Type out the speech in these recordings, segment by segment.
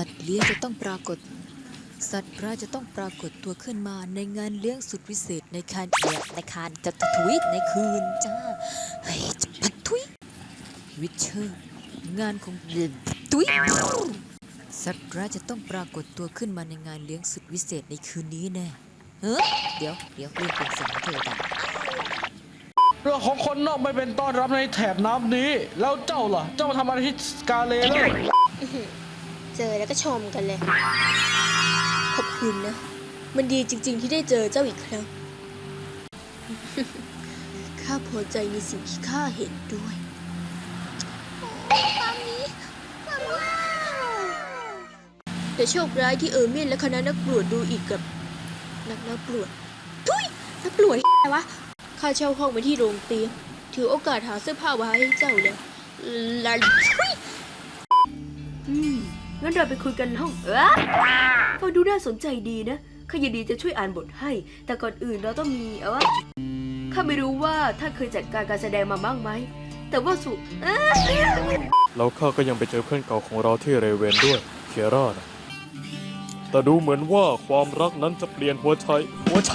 ัตว์เลี้ยงจะต้องปรากฏ สัตว์ร้ายจะต้องปรากฏตัวขึ้นมาในงานเลี้ยงสุดวิเศษในคานเกียในคานจะทวิตในคืนจ้าเฮ้ยจะพัทวิวิเชอร์งานของเด่นตุยสัตว์ร้ายจะต้องปรากฏตัวขึ้นมาในงานเลี้ยงสุดวิเศษในคืนนี้แน่เฮ้ยเดี๋ยวเดี๋ยวเรื่องเป็นสียงเธอกันเรื่องของคนนอกไม่เป็นต้อนรับในแถบน้ำนี้ แล้วเจ้าล่ะ เจ้ามาทำอะไรที่กาเลเลย เจอแล้วก็ชมกันเลย ขอบคุณนะ มันดีจริง ๆ ที่ได้เจอเจ้าอีกครั้ง ข้าพอใจในสิ่งที่ข้าเห็นด้วยตามนี้แต่โชคร้ายที่เออร์เมียนและคณะนักบวชดูอีกกับ นักนักบวชทุยนักบวชอะไรวะข้าเช่าห้องไว้ที่โรงเตรียมถือโอกาสหาเสื้อผ้าไว้ให้เจ้าเลยลาทุยอืมงั้น เราไปคุยกันห้องเออฟังดูน่าสนใจดีนะข้ายินดีจะช่วยอ่านบทให้ แต่ก่อนอื่นเราต้องมีเออข้าไม่รู้ว่าท่านเคยจัดการการแสดงมาบ้างไหม แต่ว่าสุเอ้อแล้วข้าก็ยังไปเจอเพื่อนเก่าของเราที่เรเวนด้วยเคียร่านะแต่ดูเหมือนว่าความรักนั้นจะเปลี่ยนหัวใจ หัวใจ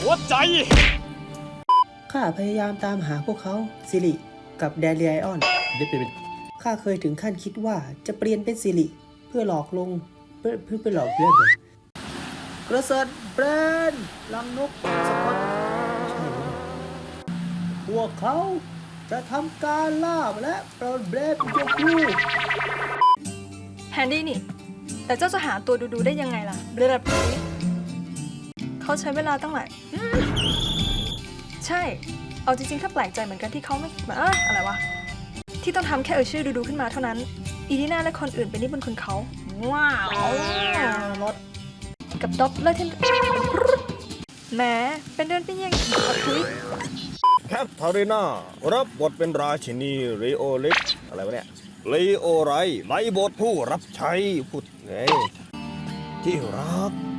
หัวใจ ข้าพยายามตามหาพวกเขาซิริกับแดเรียไอออน ข้าเคยถึงขั้นคิดว่าจะเปลี่ยนเป็นซิริ เพื่อหลอกลง เพื่อเพื่อไปหลอกเพื่อนกระเซิดแบรนด์ลังนกสกอตใช่ไหมพวกเขาจะทำการล่าและปลดเบรดยกลูกแฮนดี้นี่ แต่เจ้าจะหาตัวดูๆได้ยังไงล่ะเบลดเขาใช้เวลาตั้งหลายใช่ เอาจริงๆ ถ้าแปลกใจเหมือนกันที่เขาไม่เอะอะไรวะ ที่ต้องทำแค่เอ่ยชื่อดูๆขึ้นมาเท่านั้น อีดีน่าและคนอื่นเป็นนิบนคนเขา ว้าวรถกับด็อปเลอร์ที่แหมเป็นเรื่องเป็นยังกับทุยแคทเธอรีนารับบทเป็นราชินีรีโอลิกอะไรวะเนี่ยรีโอไรในบทผู้รับใช้พูดไงที่รักเอ้ย